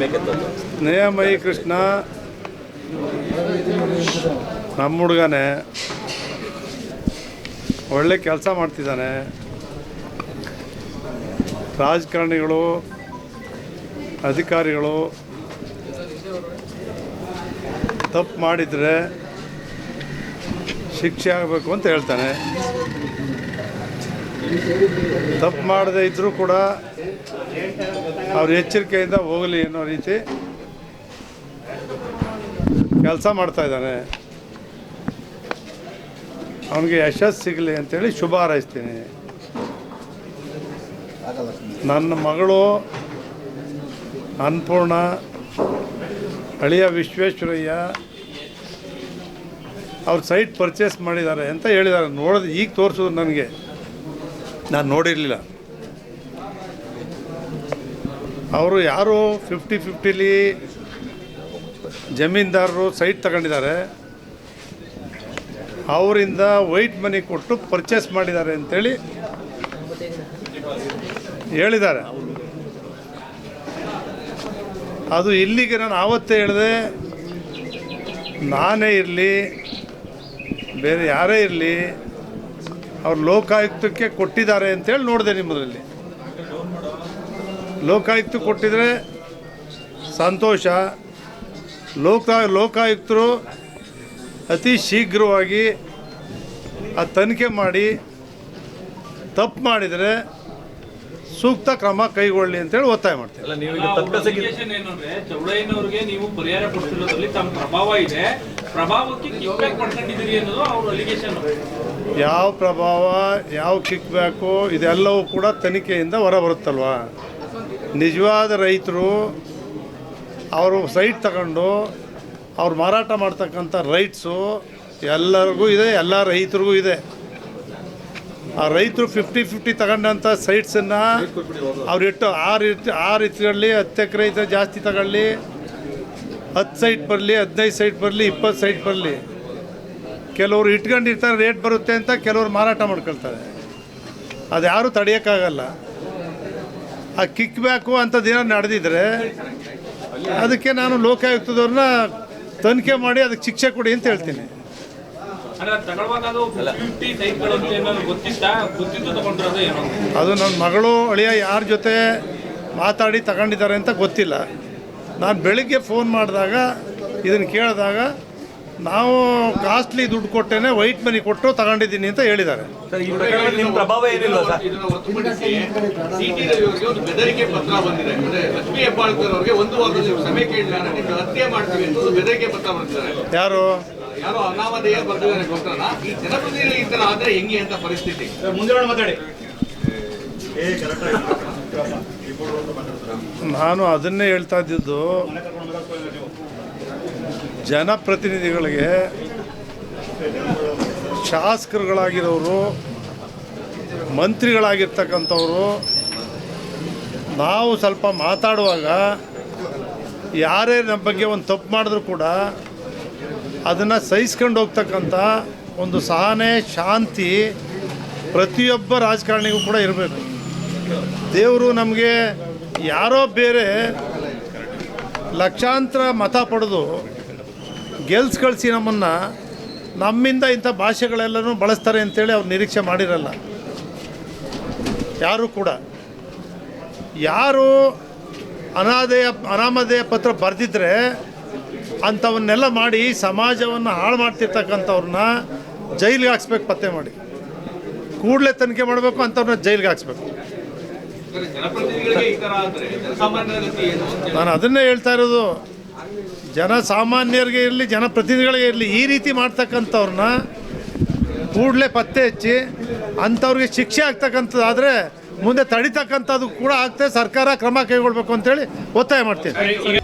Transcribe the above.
ಬೇಕಿತ್ತು ಸ್ನೇಹಮಯಿ ಕೃಷ್ಣ. ನಮ್ಮ ಹುಡುಗನೇ. ಒಳ್ಳೆ ಕೆಲಸ ಮಾಡ್ತಿದ್ದಾನೆ. ರಾಜಕಾರಣಿಗಳು, ಅಧಿಕಾರಿಗಳು ತಪ್ಪು ಮಾಡಿದರೆ ಶಿಕ್ಷೆ ಆಗಬೇಕು ಅಂತ ಹೇಳ್ತಾನೆ. ತಪ್ಪು ಮಾಡದೇ ಇದ್ದರೂ ಕೂಡ ಅವ್ರ ಎಚ್ಚರಿಕೆಯಿಂದ ಹೋಗಲಿ ಅನ್ನೋ ರೀತಿ ಕೆಲಸ ಮಾಡ್ತಾ ಇದ್ದಾನೆ. ಅವನಿಗೆ ಯಶಸ್ಸು ಸಿಗಲಿ ಅಂತೇಳಿ ಶುಭ ಹಾರೈಸ್ತೀನಿ. ನನ್ನ ಮಗಳು ಅನ್ನಪೂರ್ಣ, ಅಳಿಯ ವಿಶ್ವೇಶ್ವರಯ್ಯ ಅವ್ರ ಸೈಟ್ ಪರ್ಚೇಸ್ ಮಾಡಿದ್ದಾರೆ ಅಂತ ಹೇಳಿದ್ದಾರೆ. ನೋಡೋದು ಈಗ ತೋರಿಸೋದು ನನಗೆ. ನಾನು ನೋಡಿರಲಿಲ್ಲ. ಅವರು ಯಾರು ಫಿಫ್ಟಿ ಫಿಫ್ಟಿಲಿ ಜಮೀನ್ದಾರರು ಸೈಟ್ ತಗೊಂಡಿದ್ದಾರೆ. ಅವರಿಂದ ವೈಟ್ ಮನಿ ಕೊಟ್ಟು ಪರ್ಚೇಸ್ ಮಾಡಿದ್ದಾರೆ ಅಂತೇಳಿ ಹೇಳಿದ್ದಾರೆ. ಅದು ಇಲ್ಲಿಗೆ ನಾನು ಆವತ್ತೇ ಹೇಳಿದೆ. ನಾನೇ ಇರಲಿ, ಬೇರೆ ಯಾರೇ ಇರಲಿ, ಅವ್ರು ಲೋಕಾಯುಕ್ತಕ್ಕೆ ಕೊಟ್ಟಿದ್ದಾರೆ ಅಂತೇಳಿ ನೋಡಿದೆ ನಿಮ್ಮದ್ರಲ್ಲಿ. ಲೋಕಾಯುಕ್ತ ಕೊಟ್ಟಿದ್ರೆ ಸಂತೋಷ. ಲೋಕ ಲೋಕಾಯುಕ್ತರು ಅತಿ ಶೀಘ್ರವಾಗಿ ಆ ತನಿಖೆ ಮಾಡಿ ತಪ್ಪು ಮಾಡಿದರೆ ಸೂಕ್ತ ಕ್ರಮ ಕೈಗೊಳ್ಳಿ ಅಂತೇಳಿ ಒತ್ತಾಯ ಮಾಡ್ತೀವಿ. ಅಲ್ಲ ನೀವು ಈಗ ತಪ್ಪಿಸಕ್ಕೆ ಅಲಿಗೇಷನ್ ಏನು ಅಂದ್ರೆ ನೀವು ಪರಿಹಾರ ಕೊಡ್ತಿರೋದ್ರಲ್ಲಿ ತಮ್ಮ ಪ್ರಭಾವ ಇದೆ. ಪ್ರಭಾವಕ್ಕೆ ಕಿಕ್ಬ್ಯಾಕ್ ಮಾಡ್ಕೊಂಡಿದ್ದೀರಿ ಅನ್ನೋದು ಅವ್ರ ಅಲಿಗೇಷನ್ ಯಾವ ಪ್ರಭಾವ ಯಾವ ಕಿಕ್ ಬ್ಯಾಕು ಇದೆಲ್ಲವೂ ಕೂಡ ತನಿಖೆಯಿಂದ ಹೊರಬರುತ್ತಲ್ವ? ನಿಜವಾದ ರೈತರು ಅವರು ಸೈಟ್ ತಗೊಂಡು ಅವ್ರು ಮಾರಾಟ ಮಾಡ್ತಕ್ಕಂಥ ರೈಟ್ಸು ಎಲ್ಲರಿಗೂ ಇದೆ, ಎಲ್ಲ ರೈತರಿಗೂ ಇದೆ. ಆ ರೈತರು ಫಿಫ್ಟಿ ಫಿಫ್ಟಿ ತಗೊಂಡಂಥ ಸೈಟ್ಸನ್ನು ಅವ್ರು ಇಟ್ಟು ಆರು ರೀತಿ ಆರು ಇತ್ಕೊಳ್ಳಿ ಹತ್ತು ಎಕರೆ ಇದ್ದರೆ ಜಾಸ್ತಿ ತಗೊಳ್ಳಿ, ಹತ್ತು ಸೈಟ್ ಬರಲಿ, ಹದಿನೈದು ಸೈಟ್ ಬರಲಿ, ಇಪ್ಪತ್ತು ಸೈಟ್ ಬರಲಿ. ಕೆಲವರು ಇಟ್ಕೊಂಡಿರ್ತಾರೆ, ರೇಟ್ ಬರುತ್ತೆ ಅಂತ ಕೆಲವರು ಮಾರಾಟ ಮಾಡ್ಕೊಳ್ತಾರೆ. ಅದು ಯಾರೂ ತಡೆಯೋಕ್ಕಾಗಲ್ಲ. ಆ ಕಿಕ್ ಬ್ಯಾಕು ಅಂಥದ್ದೇನೋ ನಡೆದಿದ್ರೆ ಅದಕ್ಕೆ ನಾನು ಲೋಕಾಯುಕ್ತದವ್ರನ್ನ ತನಿಖೆ ಮಾಡಿ ಅದಕ್ಕೆ ಶಿಕ್ಷೆ ಕೊಡಿ ಅಂತ ಹೇಳ್ತೀನಿ. ಅದು ನನ್ನ ಮಗಳು ಅಳಿಯ ಯಾರ ಜೊತೆ ಮಾತಾಡಿ ತಗೊಂಡಿದ್ದಾರೆ ಅಂತ ಗೊತ್ತಿಲ್ಲ. ನಾನು ಬೆಳಿಗ್ಗೆ ಫೋನ್ ಮಾಡಿದಾಗ ಇದನ್ನು ಕೇಳಿದಾಗ ನಾವು ಕಾಸ್ಟ್ಲಿ ದುಡ್ಡು ಕೊಟ್ಟೇನೆ ವೈಟ್ ಮನಿ ಕೊಟ್ಟು ತಗೊಂಡಿದ್ದೀನಿ ಅಂತ ಹೇಳಿದ್ದಾರೆ. ಸರ್ ಈ ನಿಮ್ಮ ಪ್ರಭಾವ ಏನಿಲ್ಲ ಸರ್? ಸಿಟಿ ರವಿಯವರಿಗೆ ಒಂದು ಬೆದರಿಕೆ ಪತ್ರ ಬಂದಿದೆ. ಅಂದ್ರೆ ಲಕ್ಷ್ಮೀ ಹೆಬ್ಬಾಳ್ಕರ್ ಅವರಿಗೆ ಒಂದು ವಾರದಲ್ಲಿ ಸಮಯ ಕೇಳಿದಾಗ ನಿಮ್ಗೆ ಹತ್ಯೆ ಮಾಡ್ತೀವಿ ಅಂತ ಒಂದು ಬೆದರಿಕೆ ಪತ್ರ ಬರ್ತಿದ್ದಾರೆ ಯಾರು? ಯಾರೋ ಅನಾಮಧೇಯ ಬರ್ದಿದ್ದಾರೆ ಗೊತ್ತಲ್ಲ? ಈ ಜನಪ್ರತಿನಿಧಿಗಳು ಈ ತರ ಆದ್ರೆ ಹೆಂಗೆ ಅಂತ ಪರಿಸ್ಥಿತಿ. ನಾನು ಅದನ್ನೇ ಹೇಳ್ತಾ ಇದ್ದಿದ್ದು. ಜನಪ್ರತಿನಿಧಿಗಳಿಗೆ ಶಾಸಕರುಗಳಾಗಿರೋರು, ಮಂತ್ರಿಗಳಾಗಿರ್ತಕ್ಕಂಥವ್ರು, ನಾವು ಸ್ವಲ್ಪ ಮಾತಾಡುವಾಗ ಯಾರೇ ನಮ್ಮ ಬಗ್ಗೆ ಒಂದು ತಪ್ಪು ಮಾಡಿದ್ರು ಕೂಡ ಅದನ್ನು ಸಹಿಸ್ಕೊಂಡು ಹೋಗ್ತಕ್ಕಂಥ ಒಂದು ಸಹನೆ, ಶಾಂತಿ ಪ್ರತಿಯೊಬ್ಬ ರಾಜಕಾರಣಿಗೂ ಕೂಡ ಇರಬೇಕು. ದೇವರು ನಮಗೆ ಯಾರೋ ಬೇರೆ ಲಕ್ಷಾಂತರ ಮತ ಪಡೆದು ಗೆಲ್ಸ್ ಕಳಿಸಿ ನಮ್ಮನ್ನು ನಮ್ಮಿಂದ ಇಂಥ ಭಾಷೆಗಳೆಲ್ಲನೂ ಬಳಸ್ತಾರೆ ಅಂತೇಳಿ ಅವ್ರು ನಿರೀಕ್ಷೆ ಮಾಡಿರಲ್ಲ. ಯಾರು ಕೂಡ. ಯಾರು ಅನಾದೇಯ ಅನಾಮಧೇಯ ಪತ್ರ ಬರೆದಿದ್ರೆ ಅಂಥವನ್ನೆಲ್ಲ ಮಾಡಿ ಸಮಾಜವನ್ನು ಹಾಳು ಮಾಡ್ತಿರ್ತಕ್ಕಂಥವ್ರನ್ನ ಜೈಲಿಗೆ ಹಾಕ್ಸ್ಬೇಕು ಪತ್ತೆ ಮಾಡಿ. ಕೂಡಲೇ ತನಿಖೆ ಮಾಡಬೇಕು ಅಂಥವ್ರನ್ನ ಜೈಲಿಗೆ ಹಾಕ್ಸ್ಬೇಕು. ನಾನು ಅದನ್ನೇ ಹೇಳ್ತಾ ಇರೋದು. ಜನಸಾಮಾನ್ಯರಿಗೆ ಇರಲಿ ಜನಪ್ರತಿನಿಧಿಗಳಿಗೆ ಇರಲಿ, ಈ ರೀತಿ ಮಾಡ್ತಕ್ಕಂಥವ್ರನ್ನ ಕೂಡಲೇ ಪತ್ತೆ ಹಚ್ಚಿ ಅಂಥವ್ರಿಗೆ ಶಿಕ್ಷೆ ಆಗ್ತಕ್ಕಂಥದ್ದಾದರೆ ಮುಂದೆ ತಡಿತಕ್ಕಂಥದ್ದು ಕೂಡ ಆಗ್ತದೆ. ಸರ್ಕಾರ ಕ್ರಮ ಕೈಗೊಳ್ಬೇಕು ಅಂತೇಳಿ ಒತ್ತಾಯ ಮಾಡ್ತೀನಿ.